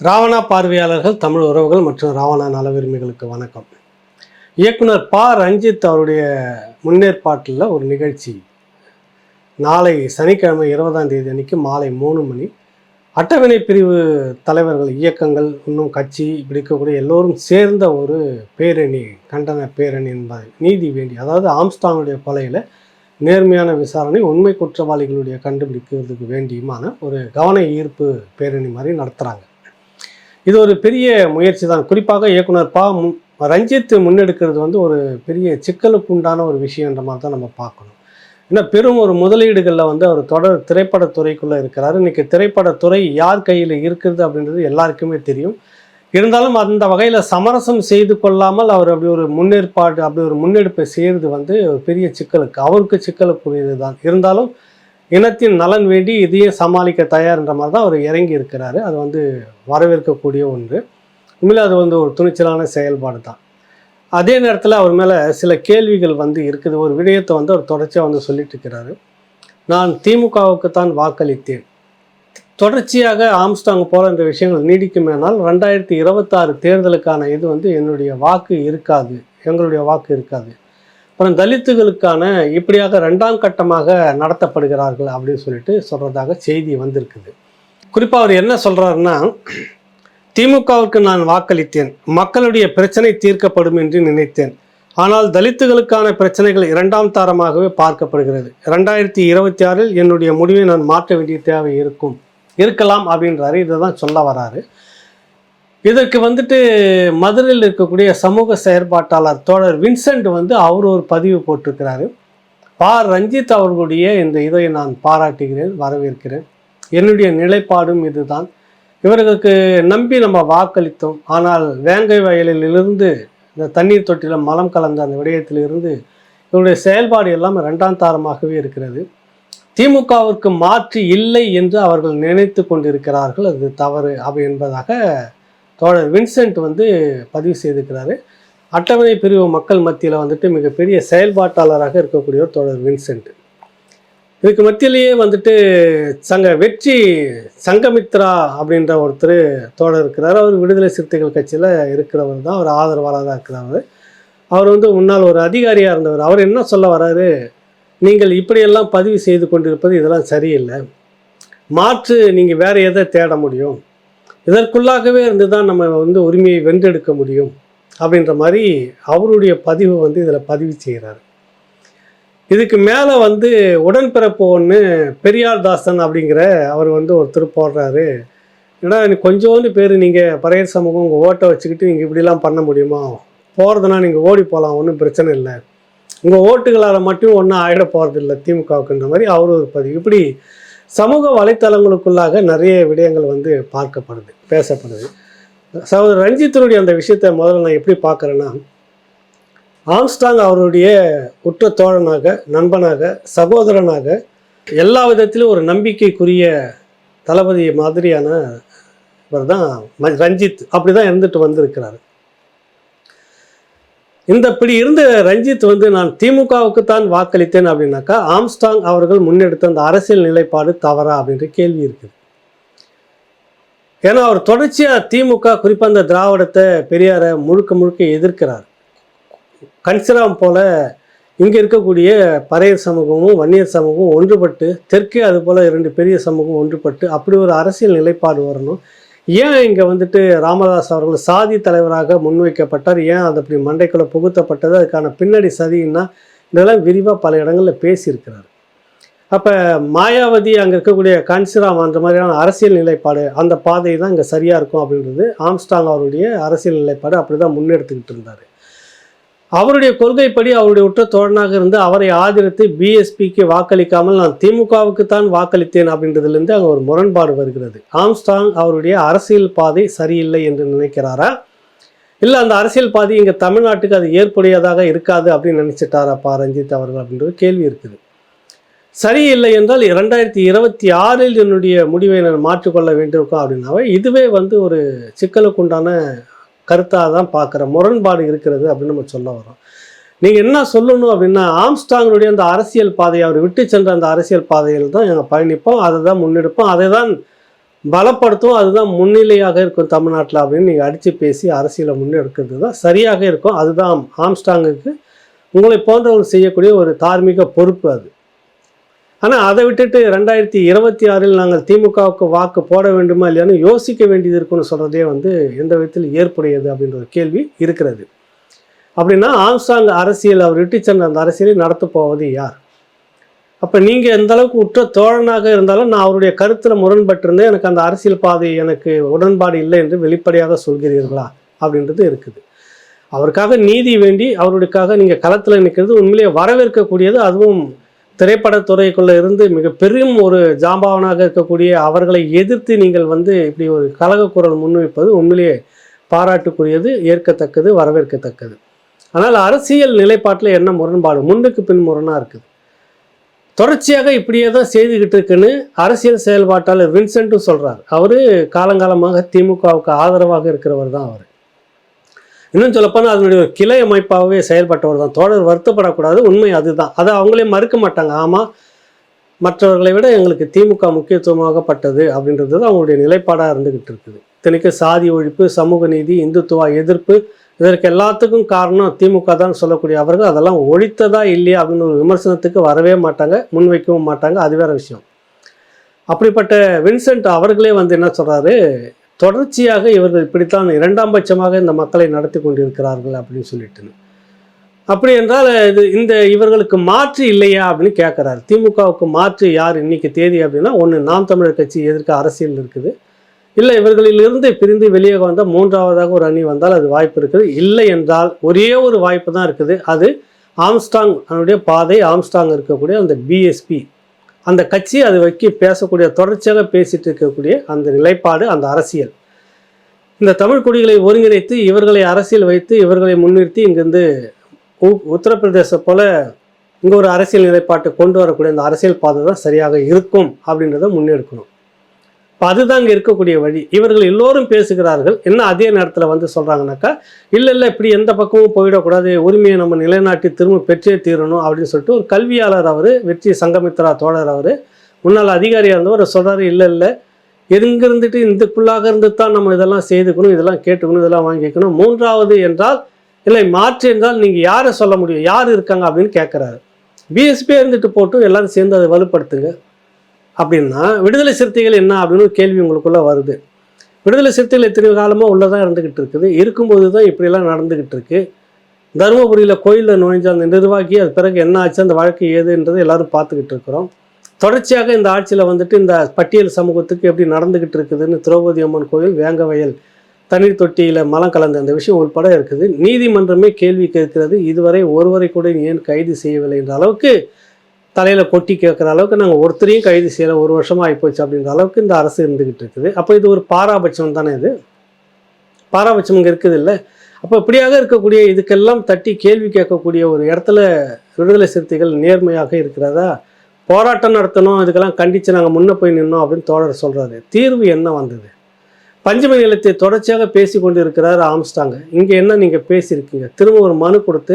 ராவணா பார்வையாளர்கள் தமிழ் உறவுகள் மற்றும் ராவணா நலவிரும்பிகளுக்கு வணக்கம். இயக்குனர் ப. ரஞ்சித் அவருடைய முன்னேற்பாட்டில் ஒரு நிகழ்ச்சி. நாளை சனிக்கிழமை இருபதாம் தேதி அன்னைக்கு மாலை மூணு மணி. அட்டவணை பிரிவு தலைவர்கள் இயக்கங்கள் இன்னும் கட்சி இப்படி இருக்கக்கூடிய எல்லோரும் சேர்ந்த ஒரு பேரணி கண்டன பேரணி என்பதை நீதி வேண்டி அதாவது ஆம்ஸ்டாங்குடைய கொலையில் நேர்மையான விசாரணை உண்மை குற்றவாளிகளுடைய கண்டுபிடிக்கிறதுக்கு வேண்டியுமான ஒரு கவன ஈர்ப்பு பேரணி மாதிரி நடத்துகிறாங்க இது ஒரு பெரிய முயற்சி தான். குறிப்பாக இயக்குனர் பா மு- ரஞ்சித் முன்னெடுக்கிறது வந்து ஒரு பெரிய சிக்கலுக்கு உண்டான ஒரு விஷயன்ற மாதிரி தான் நம்ம பார்க்கணும். ஏன்னா பெரும் ஒரு முதலீடுகளில் வந்து அவர் தொடர் திரைப்படத்துறைக்குள்ளே இருக்கிறாரு. இன்றைக்கி திரைப்படத்துறை யார் கையில் இருக்கிறது அப்படின்றது எல்லாருக்குமே தெரியும். இருந்தாலும் அந்த வகையில் சமரசம் செய்து கொள்ளாமல் அவர் அப்படி ஒரு முன்னேற்பாடு அப்படி ஒரு முன்னெடுப்பை செய்கிறது வந்து ஒரு பெரிய சிக்கலுக்கு அவருக்கு சிக்கலுக்குரியது தான் இருந்தாலும் இனத்தின் நலன் வேண்டி இதையும் சமாளிக்க தயார்ன்ற மாதிரி தான் அவர் இறங்கி இருக்கிறாரு. அது வந்து வரவேற்கக்கூடிய ஒன்று. உண்மையிலே அது வந்து ஒரு துணிச்சலான செயல்பாடு தான். அதே நேரத்தில் அவர் மேலே சில கேள்விகள் வந்து இருக்குது. ஒரு விடயத்தை வந்து அவர் தொடர்ச்சியாக வந்து சொல்லிட்டு இருக்கிறாரு. நான் திமுகவுக்கு தான் வாக்களித்தேன். தொடர்ச்சியாக ஆம்ஸ்டாங் போல இந்த விஷயங்கள் நீடிக்குமேனால் ரெண்டாயிரத்தி இருபத்தாறு தேர்தலுக்கான இது வந்து என்னுடைய வாக்கு இருக்காது. எங்களுடைய வாக்கு இருக்காது. அப்புறம் தலித்துகளுக்கான இப்படியாக ரெண்டாம் கட்டமாக நடத்தப்படுகிறார்கள் அப்படின்னு சொல்லிட்டு சொல்கிறதாக செய்தி வந்திருக்குது. குறிப்பாக அவர் என்ன சொல்கிறாருன்னா திமுகவுக்கு நான் வாக்களித்தேன். மக்களுடைய பிரச்சனை தீர்க்கப்படும் என்று நினைத்தேன். ஆனால் தலித்துகளுக்கான பிரச்சனைகள் இரண்டாம் தாரமாகவே பார்க்கப்படுகிறது. ரெண்டாயிரத்தி இருபத்தி ஆறில் என்னுடைய முடிவை நான் மாற்ற வேண்டிய தேவை இருக்கும். இருக்கலாம் அப்படின்றாரு. இதை தான் சொல்ல வராரு. இதற்கு வந்துட்டு மதுரையில் இருக்கக்கூடிய சமூக செயற்பாட்டாளர் தோழர் வின்சென்ட் வந்து அவர் ஒரு பதிவு போட்டிருக்கிறாரு. பா. ரஞ்சித் அவர்களுடைய இந்த இதை நான் பாராட்டுகிறேன் வரவேற்கிறேன். என்னுடைய நிலைப்பாடும் இதுதான். இவர்களுக்கு நம்பி நம்ம வாக்களித்தோம். ஆனால் வேங்கை வயலிலிருந்து இந்த தண்ணீர் தொட்டில மலம் கலந்த அந்த விடயத்திலிருந்து இவருடைய செயல்பாடு எல்லாம் ரெண்டாம் தாரமாகவே இருக்கிறது. திமுகவிற்கு மாற்று இல்லை என்று அவர்கள் நினைத்து கொண்டிருக்கிறார்கள். அது தவறு. அப்படி என்பதாக தோழர் வின்சென்ட் வந்து பதிவு செய்திருக்கிறாரு. அட்டவணை பிரிவு மக்கள் மத்தியில் வந்துட்டு மிகப்பெரிய செயல்பாட்டாளராக இருக்கக்கூடியவர் தோழர் வின்சென்ட். இதுக்கு மத்தியிலேயே வந்துட்டு சங்க வெற்றி சங்கமித்ரா அப்படின்ற ஒருத்தர் தோழர் இருக்கிறார். அவர் விடுதலை சிறுத்தைகள் கட்சியில் இருக்கிறவர் தான். அவர் ஆதரவாளராக இருக்கிறவர் அவர். வந்து முன்னால் ஒரு அதிகாரியாக இருந்தவர். அவர் என்ன சொல்ல வராரு? நீங்கள் இப்படியெல்லாம் பதிவு செய்து கொண்டிருப்பது இதெல்லாம் சரியில்லை. மாற்று நீங்கள் வேறு எதை தேட முடியும்? இதற்குள்ளாகவே இருந்து தான் நம்ம வந்து உரிமையை வென்றெடுக்க முடியும் அப்படின்ற மாதிரி அவருடைய பதிவு வந்து இதில் பதிவு செய்கிறார். இதுக்கு மேலே வந்து உடன்பிறப்பு ஒன்று பெரியார் தாசன் அப்படிங்கிற அவர் வந்து ஒருத்தர் போடுறாரு. ஏன்னா கொஞ்சோண்டு பேர் நீங்கள் பறையர் சமூகம் உங்கள் ஓட்டை வச்சுக்கிட்டு நீங்கள் இப்படிலாம் பண்ண முடியுமா? போகிறதுனா நீங்கள் ஓடி போகலாம் ஒன்றும் பிரச்சனை இல்லை. உங்கள் ஓட்டுகளால் மட்டும் ஒன்றும் ஆகிட போகிறதில்ல திமுகவுக்குன்ற மாதிரி அவர் ஒரு பதிவு. இப்படி சமூக வலைத்தளங்களுக்குள்ளாக நிறைய விடயங்கள் வந்து பார்க்கப்படுது பேசப்படுது. சகோதரர் ரஞ்சித்தினுடைய அந்த விஷயத்தை முதல்ல நான் எப்படி பார்க்குறேன்னா ஆம்ஸ்டாங் அவருடைய உற்ற தோழனாக நண்பனாக சகோதரனாக எல்லா விதத்திலும் ஒரு நம்பிக்கைக்குரிய தளபதி மாதிரியான இவர் தான் ரஞ்சித். அப்படி தான் இருந்துட்டு வந்திருக்கிறாரு. இந்த இப்படி இருந்த ரஞ்சித் வந்து நான் திமுகவுக்கு தான் வாக்களித்தேன் அப்படின்னாக்கா ஆம்ஸ்டாங் அவர்கள் முன்னெடுத்த அந்த அரசியல் நிலைப்பாடு தவறா அப்படின்ற கேள்வி இருக்குது. ஏன்னா அவர் தொடர்ச்சியாக திமுக குறிப்பாக அந்த திராவிடத்தை பெரியாரை முழுக்க முழுக்க எதிர்க்கிறார். கன்சிராம் போல இங்கே இருக்கக்கூடிய பறையர் சமூகமும் வன்னியர் சமூகமும் ஒன்றுபட்டு தெற்கே அதுபோல் இரண்டு பெரிய சமூகம் ஒன்றுபட்டு அப்படி ஒரு அரசியல் நிலைப்பாடு வரணும். ஏன் இங்கே வந்துட்டு ராமதாஸ் அவர்கள் சாதி தலைவராக முன்வைக்கப்பட்டார்? ஏன் அது அப்படி மண்டைக்குள்ளே புகுத்தப்பட்டது? அதுக்கான பின்னணி சதின்னா இதெல்லாம் விரிவாக பல இடங்களில் பேசியிருக்கிறார். அப்போ மாயாவதி அங்கே இருக்கக்கூடிய கன்சிராம் அந்த மாதிரியான அரசியல் நிலைப்பாடு அந்த பாதை தான் இங்கே சரியாக இருக்கும் அப்படின்றது ஆம்ஸ்டாங் அவருடைய அரசியல் நிலைப்பாடு அப்படி தான் முன்னெடுத்துக்கிட்டு இருந்தார். அவருடைய கொள்கைப்படி அவருடைய உற்ற தோழனாக இருந்து அவரை ஆதரித்து பிஎஸ்பிக்கு வாக்களிக்காமல் நான் திமுகவுக்கு தான் வாக்களித்தேன் அப்படின்றதுலேருந்து அங்கே ஒரு முரண்பாடு வருகிறது. ஆம்ஸ்டாங் அவருடைய அரசியல் பாதை சரியில்லை என்று நினைக்கிறாரா? இல்லை அந்த அரசியல் பாதை இங்கே தமிழ்நாட்டுக்கு அது ஏற்புடையதாக இருக்காது அப்படின்னு நினச்சிட்டாராப்பா ரஞ்சித் அவர்கள் அப்படின்ற ஒரு கேள்வி இருக்குது. சரியில்லை என்றால் இரண்டாயிரத்தி இருபத்தி ஆறில் என்னுடைய முடிவை நான் மாற்றிக்கொள்ள வேண்டியிருக்கும் அப்படின்னாவே இதுவே வந்து ஒரு சிக்கலுக்குண்டான கருத்தாக தான் பார்க்குற முரண்பாடு இருக்கிறது அப்படின்னு நம்ம சொல்ல வரோம். நீங்கள் என்ன சொல்லணும் அப்படின்னா ஆம்ஸ்டாங்களுடைய அந்த அரசியல் பாதையை அவர் விட்டு சென்ற அந்த அரசியல் பாதையில் தான் நாங்கள் பயணிப்போம். அதை தான் முன்னெடுப்போம். அதை தான் பலப்படுத்தும் அதுதான் முன்னிலையாக இருக்கும் தமிழ்நாட்டில் அப்படின்னு நீங்கள் அடித்து பேசி அரசியலை முன்னெடுக்கிறது தான் சரியாக இருக்கும். அதுதான் ஆம்ஸ்டாங்குக்கு உங்களை போன்றவர்கள் செய்யக்கூடிய ஒரு தார்மீக பொறுப்பு அது. ஆனால் அதை விட்டுட்டு ரெண்டாயிரத்தி இருபத்தி ஆறில் நாங்கள் திமுகவுக்கு வாக்கு போட வேண்டுமா இல்லையான்னு யோசிக்க வேண்டியது இருக்குன்னு சொல்கிறதே வந்து எந்த விதத்தில் ஏற்புடையது அப்படின்ற ஒரு கேள்வி இருக்கிறது. அப்படின்னா ஆம்சாங் அரசியல் அவர் இட்டு சென்ற அந்த அரசியலை நடத்த போவது யார்? அப்போ நீங்கள் எந்த அளவுக்கு உற்ற தோழனாக இருந்தாலும் நான் அவருடைய கருத்தில் முரண்பட்டிருந்தேன். எனக்கு அந்த அரசியல் பாதை எனக்கு உடன்பாடு இல்லை என்று வெளிப்படையாக சொல்கிறீர்களா? அப்படின்றது இருக்குது. அவருக்காக நீதி வேண்டி அவருக்காக நீங்கள் களத்தில் நிற்கிறது உண்மையிலேயே வரவேற்கக்கூடியது அதுவும் திரைப்படத்துறைக்குள்ளே இருந்து மிக பெரும் ஒரு ஜாம்பவனாக இருக்கக்கூடிய அவர்களை எதிர்த்து நீங்கள் வந்து இப்படி ஒரு கலக குரல் முன்வைப்பது உண்மையிலேயே பாராட்டுக்குரியது ஏற்கத்தக்கது வரவேற்கத்தக்கது. ஆனால் அரசியல் நிலைப்பாட்டில் என்ன முரண்பாடு? முன்னுக்கு பின் முரணாக இருக்குது. தொடர்ச்சியாக இப்படியே தான் செய்துக்கிட்டு இருக்குன்னு அரசியல் செயல்பாட்டாளர் வின்சென்ட்டும் சொல்கிறார் அவர் காலங்காலமாக திமுகவுக்கு ஆதரவாக இருக்கிறவர் தான் அவர். இன்னும் சொல்லப்போனால் அதனுடைய ஒரு கிளை அமைப்பாகவே செயல்பட்டவர் தான். தோழர் வருத்தப்படக்கூடாது உண்மை அதுதான். அதை அவங்களே மறுக்க மாட்டாங்க. ஆமாம் மற்றவர்களை விட எங்களுக்கு திமுக முக்கியத்துவமாகப்பட்டது அப்படின்றது தான் அவங்களுடைய நிலைப்பாடாக இருந்துக்கிட்டு இருக்குது. இத்தனைக்கு சாதி ஒழிப்பு சமூக நீதி இந்துத்துவ எதிர்ப்பு இதற்கு எல்லாத்துக்கும் காரணம் திமுக தான் சொல்லக்கூடிய அவர்கள். அதெல்லாம் ஒழித்ததா இல்லையா அப்படின்னு ஒரு விமர்சனத்துக்கு வரவே மாட்டாங்க முன்வைக்கவும் மாட்டாங்க. அது வேற விஷயம். அப்படிப்பட்ட வின்சென்ட் அவர்களே வந்து என்ன சொல்கிறாரு தொடர்ச்சியாக இவர்கள் இப்படித்தான் இரண்டாம் பட்சமாக இந்த மக்களை நடத்தி கொண்டிருக்கிறார்கள் அப்படின்னு சொல்லிட்டு அப்படி என்றால் இது இந்த இவர்களுக்கு மாற்று இல்லையா அப்படின்னு கேட்குறாரு. திமுகவுக்கு மாற்று யார் இன்னைக்கு தேதி அப்படின்னா ஒன்று நாம் தமிழர் கட்சி எதிர்க்க அரசியல் இருக்குது. இல்லை இவர்களிலிருந்து பிரிந்து வெளியே வந்தால் மூன்றாவதாக ஒரு அணி வந்தால் அது வாய்ப்பு இருக்குது. இல்லை என்றால் ஒரே ஒரு வாய்ப்பு தான் இருக்குது. அது ஆம்ஸ்டாங் அதனுடைய பாதை ஆம்ஸ்டாங் இருக்கக்கூடிய அந்த பிஎஸ்பி அந்த கட்சி அது வைக்க பேசக்கூடிய தொடர்ச்சியாக பேசிட்டு இருக்கக்கூடிய அந்த நிலைப்பாடு அந்த அரசியல். இந்த தமிழ் குடிகளை ஒருங்கிணைத்து இவர்களை அரசியல் வைத்து இவர்களை முன்னிறுத்தி இங்கிருந்து உ- உத்தரப்பிரதேச போல இங்கே ஒரு அரசியல் நிலைப்பாட்டை கொண்டு வரக்கூடிய அந்த அரசியல் பாதை தான் சரியாக இருக்கும் அப்படின்றத முன்னெடுக்கணும். இப்போ அதுதான் இங்கே இருக்கக்கூடிய வழி. இவர்கள் எல்லோரும் பேசுகிறார்கள். என்ன அதே நேரத்தில் வந்து சொல்கிறாங்கனாக்கா இல்லை இல்லை இப்படி எந்த பக்கமும் போயிடக்கூடாது. உரிமையை நம்ம நிலைநாட்டி திரும்ப பெற்றே தீரணும் அப்படின்னு சொல்லிட்டு ஒரு கல்வியாளர் அவர் வெற்றி சங்கமித்ரா தோழர் அவர் முன்னாள் அதிகாரியாக இருந்தவர் சொல்கிறாரு இல்லை இல்லை எங்க இருந்துட்டு இதுக்குள்ளாக இருந்து தான் நம்ம இதெல்லாம் செய்துக்கணும் இதெல்லாம் கேட்டுக்கணும் இதெல்லாம் வாங்கிக்கணும். மூன்றாவது என்றால் இல்லை மாற்று என்றால் நீங்கள் யாரை சொல்ல முடியும்? யார் இருக்காங்க? அப்படின்னு கேட்குறாரு பிஎஸ்பியாக இருந்துட்டு போட்டு எல்லாரும் சேர்ந்து அதை வலுப்படுத்துங்க. அப்படின்னா விடுதலை சிறுத்தைகள் என்ன அப்படின்னு கேள்வி உங்களுக்குள்ள வருது. விடுதலை சிறுத்தைகள் எத்தனை காலமாக உள்ளதான் இருந்துக்கிட்டு இருக்குது. இருக்கும்போது தான் இப்படியெல்லாம் நடந்துக்கிட்டு இருக்கு. தருமபுரியில் கோயிலில் நுழைஞ்ச அந்த நிர்வாகி அது பிறகு என்ன ஆச்சு அந்த வழக்கு ஏதுன்றதை எல்லாரும் பார்த்துக்கிட்டு இருக்கிறோம். தொடர்ச்சியாக இந்த ஆட்சியில் வந்துட்டு இந்த பட்டியல் சமூகத்துக்கு எப்படி நடந்துக்கிட்டு இருக்குதுன்னு திரௌபதி அம்மன் கோயில் வேங்கவயல் தண்ணீர் தொட்டியில் மலம் கலந்த அந்த விஷயம் உள்பட இருக்குது. நீதிமன்றமே கேள்வி கேட்கிறது. இதுவரை ஒருவரை கூட ஏன் கைது செய்யவில்லை என்ற அளவுக்கு தலையில் கொட்டி கேட்குற அளவுக்கு நாங்கள் ஒருத்தரையும் கைது செய்யலை. ஒரு வருஷமாக ஆகிப்போச்சு அப்படின்ற அளவுக்கு இந்த அரசு இருந்துக்கிட்டு இருக்குது. அப்போ இது ஒரு பாராபட்சம் தானே இது? பாராபட்சம் இங்கே இருக்குது இல்லை? அப்போ இப்படியாக இருக்கக்கூடிய இதுக்கெல்லாம் தட்டி கேள்வி கேட்கக்கூடிய ஒரு இடத்துல விடுதலை சிறுத்தைகள் நேர்மையாக இருக்கிறதா? போராட்டம் நடத்தணும் இதுக்கெல்லாம் கண்டித்து நாங்கள் முன்னே போய் நின்னோம் அப்படின்னு தோழர் சொல்கிறாரு தீர்வு என்ன வந்தது? பஞ்சம நிலத்தை தொடர்ச்சியாக பேசி கொண்டு இருக்கிறார் ஆம்ஸ்டாங்க இங்கே என்ன நீங்கள் பேசியிருக்கீங்க? திரும்ப ஒரு மனு கொடுத்து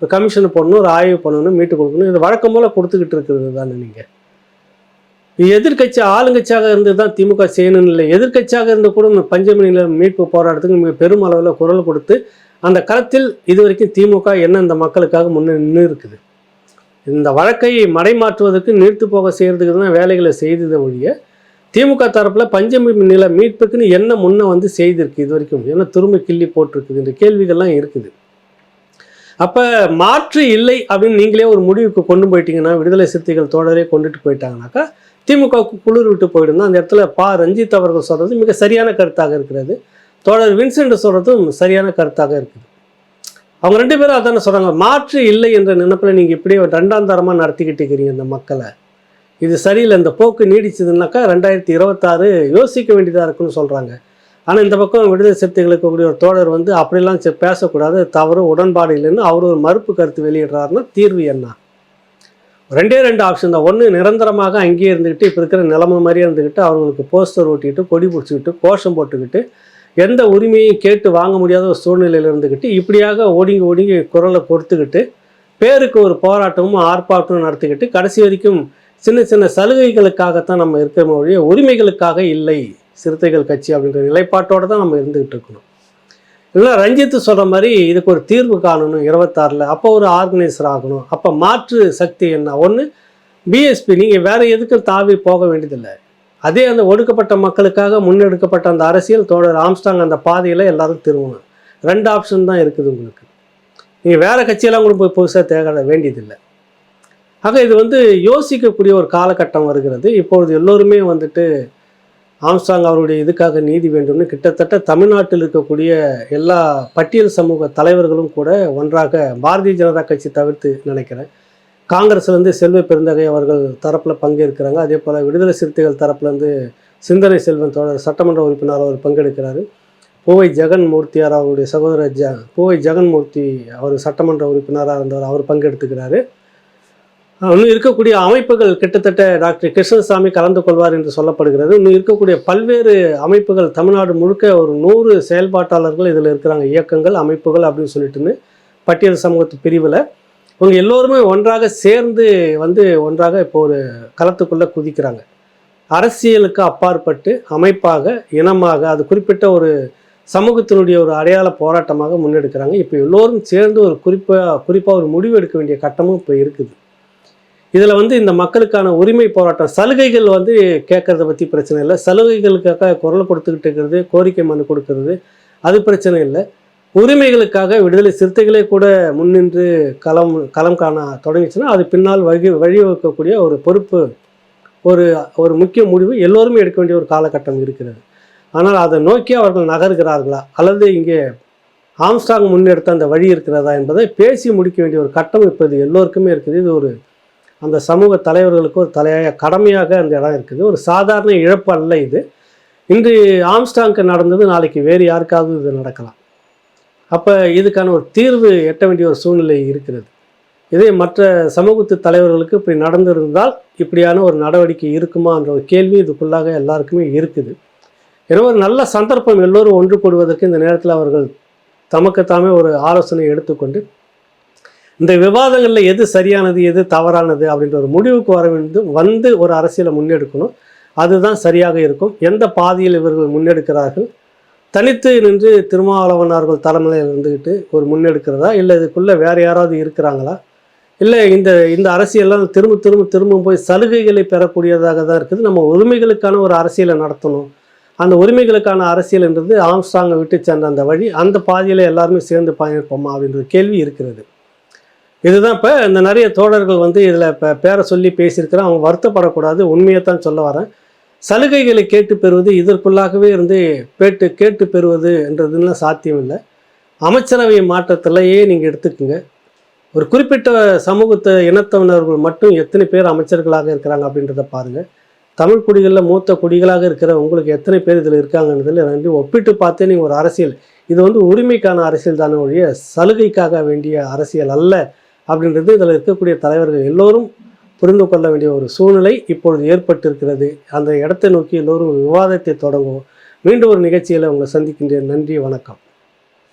ஒரு கமிஷன் போடணும் ஒரு ஆய்வு பண்ணணும் மீட்டு கொடுக்கணும். இது வழக்கம் போல் கொடுத்துக்கிட்டு இருக்கிறது தானே நீங்கள் எதிர்க்கட்சி ஆளுங்கட்சியாக இருந்து தான் திமுக செய்யணும்னு இல்லை. எதிர்க்கட்சியாக இருந்து கூட இந்த பஞ்சமணியில் மீட்பு போராட்டத்துக்கு மிக பெரும் அளவில் குரல் கொடுத்து அந்த களத்தில் இதுவரைக்கும் திமுக என்ன இந்த மக்களுக்காக முன்னே நின்று இருக்குது. இந்த வழக்கை மடைமாற்றுவதற்கு நிறுத்து போக செய்கிறதுக்கு தான் வேலைகளை செய்ததை ஒழிய திமுக தரப்பில் பஞ்சமி நில மீட்புக்குன்னு என்ன முன்னே வந்து செய்திருக்கு இது வரைக்கும்? என்ன திரும்ப கிள்ளி போட்டிருக்குது? இந்த கேள்விகள்லாம் இருக்குது. அப்போ மாற்று இல்லை அப்படின்னு நீங்களே ஒரு முடிவுக்கு கொண்டு போயிட்டீங்கன்னா விடுதலை சிறுத்தைகள் தோழரே கொண்டுட்டு போயிட்டாங்கனாக்கா திமுகவுக்கு குளிர் விட்டு போயிடும் அந்த இடத்துல பா. ரஞ்சித் அவர்கள் சொல்கிறது மிக சரியான கருத்தாக இருக்கிறது. தோழர் வின்சென்ட் சொல்கிறதும் சரியான கருத்தாக இருக்குது. அவங்க ரெண்டு பேரும் அதானே சொல்கிறாங்க மாற்று இல்லை என்ற நினைப்பில் நீங்கள் இப்படியே ரெண்டாம் தரமாக நடத்திக்கிட்டு இருக்கிறீங்க இந்த மக்களை. இது சரியில்லை இந்த போக்கு நீடிச்சதுன்னாக்கா ரெண்டாயிரத்தி இருபத்தாறு யோசிக்க வேண்டியதாக இருக்குன்னு சொல்கிறாங்க ஆனால் இந்த பக்கம் விடுதலை சிறுத்தைகளுக்கு கூடிய ஒரு தோழர் வந்து அப்படிலாம் செ- பேசக்கூடாது. தவறு உடன்பாடு இல்லைன்னு அவர் ஒரு மறுப்பு கருத்து வெளியிடுறாருன்னா தீர்வு என்ன? ரெண்டே ரெண்டு ஆப்ஷன் தான். ஒன்று நிரந்தரமாக அங்கேயே இருந்துக்கிட்டு இப்போ இருக்கிற நிலைமை மாதிரியே இருந்துக்கிட்டு அவங்களுக்கு போஸ்டர் ஓட்டிக்கிட்டு கொடி பிடிச்சிக்கிட்டு கோஷம் போட்டுக்கிட்டு எந்த உரிமையும் கேட்டு வாங்க முடியாத ஒரு சூழ்நிலையில் இருந்துக்கிட்டு இப்படியாக ஒடுங்கி ஒடுங்கி குரலை கொடுத்துக்கிட்டு பேருக்கு ஒரு போராட்டமும் ஆர்ப்பாட்டமும் நடத்திக்கிட்டு கடைசி வரைக்கும் சின்ன சின்ன சலுகைகளுக்காகத்தான் நம்ம இருக்கிற ஒழிய உரிமைகளுக்காக இல்லை. சிறுத்தைகள் கட்சி அப்படின்ற நிலைப்பாட்டோடு தான் நம்ம இருந்துக்கிட்டு இருக்கணும். இல்லை ரஞ்சித் சொல்கிற மாதிரி இதுக்கு ஒரு தீர்வு காணணும் இருபத்தாறில். அப்போ ஒரு ஆர்கனைசர் ஆகணும். அப்போ மாற்று சக்தி என்ன? ஒன்று பிஎஸ்பி நீங்கள் வேறு எதுக்கும் தாவி போக வேண்டியதில்லை. அதே அந்த ஒடுக்கப்பட்ட மக்களுக்காக முன்னெடுக்கப்பட்ட அந்த அரசியல் தோழர் ஆம்ஸ்டாங் அந்த பாதையில் எல்லாரும் திரும்பணும். ரெண்டு ஆப்ஷன் தான் இருக்குது உங்களுக்கு. நீங்கள் வேறு கட்சியெல்லாம் கூட போய் புதுசாக தேட வேண்டியதில்லை. ஆக இது வந்து யோசிக்கக்கூடிய ஒரு காலகட்டம் வருகிறது. இப்பொழுது எல்லோருமே வந்துட்டு ஆம்ஸ்டாங் அவருடைய இதுக்காக நீதி வேண்டும்னு கிட்டத்தட்ட தமிழ்நாட்டில் இருக்கக்கூடிய எல்லா பட்டியல் சமூக தலைவர்களும் கூட ஒன்றாக பாரதிய ஜனதா கட்சி தவிர்த்து நினைக்கிறேன். காங்கிரஸ்லேருந்து செல்வ பெருந்தகை அவர்கள் தரப்பில் பங்கேற்கிறாங்க. அதே போல் விடுதலை சிறுத்தைகள் தரப்புலேருந்து சிந்தனை செல்வன் தொடர் சட்டமன்ற உறுப்பினர் அவர் பங்கெடுக்கிறாரு. பூவை ஜெகன்மூர்த்தியார் அவருடைய சகோதரர் ஜ பூவை ஜெகன்மூர்த்தி அவர் சட்டமன்ற உறுப்பினராக இருந்தவர் அவர் பங்கெடுத்துக்கிறாரு. இன்னும் இருக்கக்கூடிய அமைப்புகள் கிட்டத்தட்ட டாக்டர் கிருஷ்ணசாமி கலந்து கொள்வார் என்று சொல்லப்படுகிறது. இன்னும் இருக்கக்கூடிய பல்வேறு அமைப்புகள் தமிழ்நாடு முழுக்க ஒரு நூறு செயல்பாட்டாளர்கள் இதில் இருக்கிறாங்க. இயக்கங்கள் அமைப்புகள் அப்படின்னு சொல்லிட்டுன்னு பட்டியல் சமூகத்து பிரிவில் இவங்க எல்லோருமே ஒன்றாக சேர்ந்து வந்து ஒன்றாக இப்போ ஒரு களத்துக்குள்ளே குதிக்கிறாங்க. அரசியலுக்கு அப்பாற்பட்டு அமைப்பாக இனமாக அது குறிப்பிட்ட ஒரு சமூகத்தினுடைய ஒரு அடையாள போராட்டமாக முன்னெடுக்கிறாங்க. இப்போ எல்லோரும் சேர்ந்து ஒரு குறிப்பாக குறிப்பாக ஒரு முடிவு எடுக்க வேண்டிய கட்டமும் இப்போ இருக்குது. இதில் வந்து இந்த மக்களுக்கான உரிமை போராட்டம் சலுகைகள் வந்து கேட்கறத பற்றி பிரச்சனை இல்லை. சலுகைகளுக்காக குரல் கொடுத்துக்கிட்டு இருக்கிறது கோரிக்கை மனு கொடுக்கறது அது பிரச்சனை இல்லை. உரிமைகளுக்காக விடுதலை சிறுத்தைகளே கூட முன்னின்று களம் களம் காண தொடங்கிச்சுன்னா அது பின்னால் வழி வழிவகுக்கக்கூடிய ஒரு பொறுப்பு ஒரு ஒரு முக்கிய முடிவு எல்லோருமே எடுக்க வேண்டிய ஒரு காலகட்டம் இருக்கிறது. ஆனால் அதை நோக்கி அவர்கள் நகர்கிறார்களா? அல்லது இங்கே ஆம்ஸ்டாங் முன்னெடுத்த அந்த வழி இருக்கிறதா என்பதை பேசி முடிக்க வேண்டிய ஒரு கட்டம் இப்போது எல்லோருக்குமே இருக்குது. இது ஒரு அந்த சமூக தலைவர்களுக்கு ஒரு தலையாக கடமையாக அந்த இடம் இருக்குது. ஒரு சாதாரண இழப்பு அல்ல இது. இன்று ஆம்ஸ்டாங்க்கு நடந்தது நாளைக்கு வேறு யாருக்காவது இது நடக்கலாம். அப்போ இதுக்கான ஒரு தீர்வு எட்ட வேண்டிய ஒரு சூழ்நிலை இருக்கிறது. இதே மற்ற சமூகத்து தலைவர்களுக்கு இப்படி நடந்திருந்தால் இப்படியான ஒரு நடவடிக்கை இருக்குமான்ற ஒரு கேள்வி இதுக்குள்ளாக எல்லாருக்குமே இருக்குது. ஏன்னா ஒரு நல்ல சந்தர்ப்பம் எல்லோரும் ஒன்று கூடுவதற்கு இந்த நேரத்தில் அவர்கள் தமக்குத்தாமே ஒரு ஆலோசனை எடுத்துக்கொண்டு இந்த விவாதங்களில் எது சரியானது எது தவறானது அப்படின்ற ஒரு முடிவுக்கு வர வேண்டும் வந்து ஒரு அரசியலை முன்னெடுக்கணும். அதுதான் சரியாக இருக்கும். எந்த பாதையில் இவர்கள் முன்னெடுக்கிறார்கள்? தனித்து நின்று திருமாவளவனார்கள் தலைமையில் இருந்துக்கிட்டு ஒரு முன்னெடுக்கிறதா? இல்லை இதுக்குள்ளே வேறு யாராவது இருக்கிறாங்களா? இல்லை இந்த இந்த அரசியல்லாம் திரும்ப திரும்ப திரும்ப போய் சலுகைகளை பெறக்கூடியதாக தான் இருக்குது. நம்ம உரிமைகளுக்கான ஒரு அரசியலை நடத்தணும். அந்த உரிமைகளுக்கான அரசியல்ன்றது ஆம்ஸ்டாங்கை விட்டு சென்ற அந்த வழி. அந்த பாதையில் எல்லாருமே சேர்ந்து பயணிப்போமா அப்படின்ற கேள்வி இருக்கிறது. இதுதான் இப்போ இந்த நிறைய தோழர்கள் வந்து இதில் இப்போ பேரை சொல்லி பேசியிருக்கிறேன். அவங்க வருத்தப்படக்கூடாது. உண்மையை தான் சொல்ல வரேன். சலுகைகளை கேட்டு பெறுவது இதற்குள்ளாகவே இருந்து பேட்டு கேட்டு பெறுவது என்றதுலாம் சாத்தியம் இல்லை. அமைச்சரவை மாற்றத்திலேயே நீங்கள் எடுத்துக்கோங்க. ஒரு குறிப்பிட்ட சமூகத்தை இனத்தவனர்கள் மட்டும் எத்தனை பேர் அமைச்சர்களாக இருக்கிறாங்க அப்படின்றத பாருங்கள் தமிழ் குடிகளில் மூத்த குடிகளாக இருக்கிற உங்களுக்கு எத்தனை பேர் இதில் இருக்காங்கன்றதில் ரெண்டு ஒப்பிட்டு பார்த்தே நீங்கள் ஒரு அரசியல். இது வந்து உரிமைக்கான அரசியல் தானே ஒழிய சலுகைக்காக வேண்டிய அரசியல் அல்ல. அப்படின்றது இதில் இருக்கக்கூடிய தலைவர்கள் எல்லோரும் புரிந்து கொள்ள வேண்டிய ஒரு சூழ்நிலை இப்பொழுது ஏற்பட்டிருக்கிறது. அந்த இடத்தை நோக்கி எல்லோரும் விவாதத்தை தொடங்குவோம். மீண்டும் ஒரு நிகழ்ச்சியில் உங்களை சந்திக்கின்றேன். நன்றி வணக்கம்.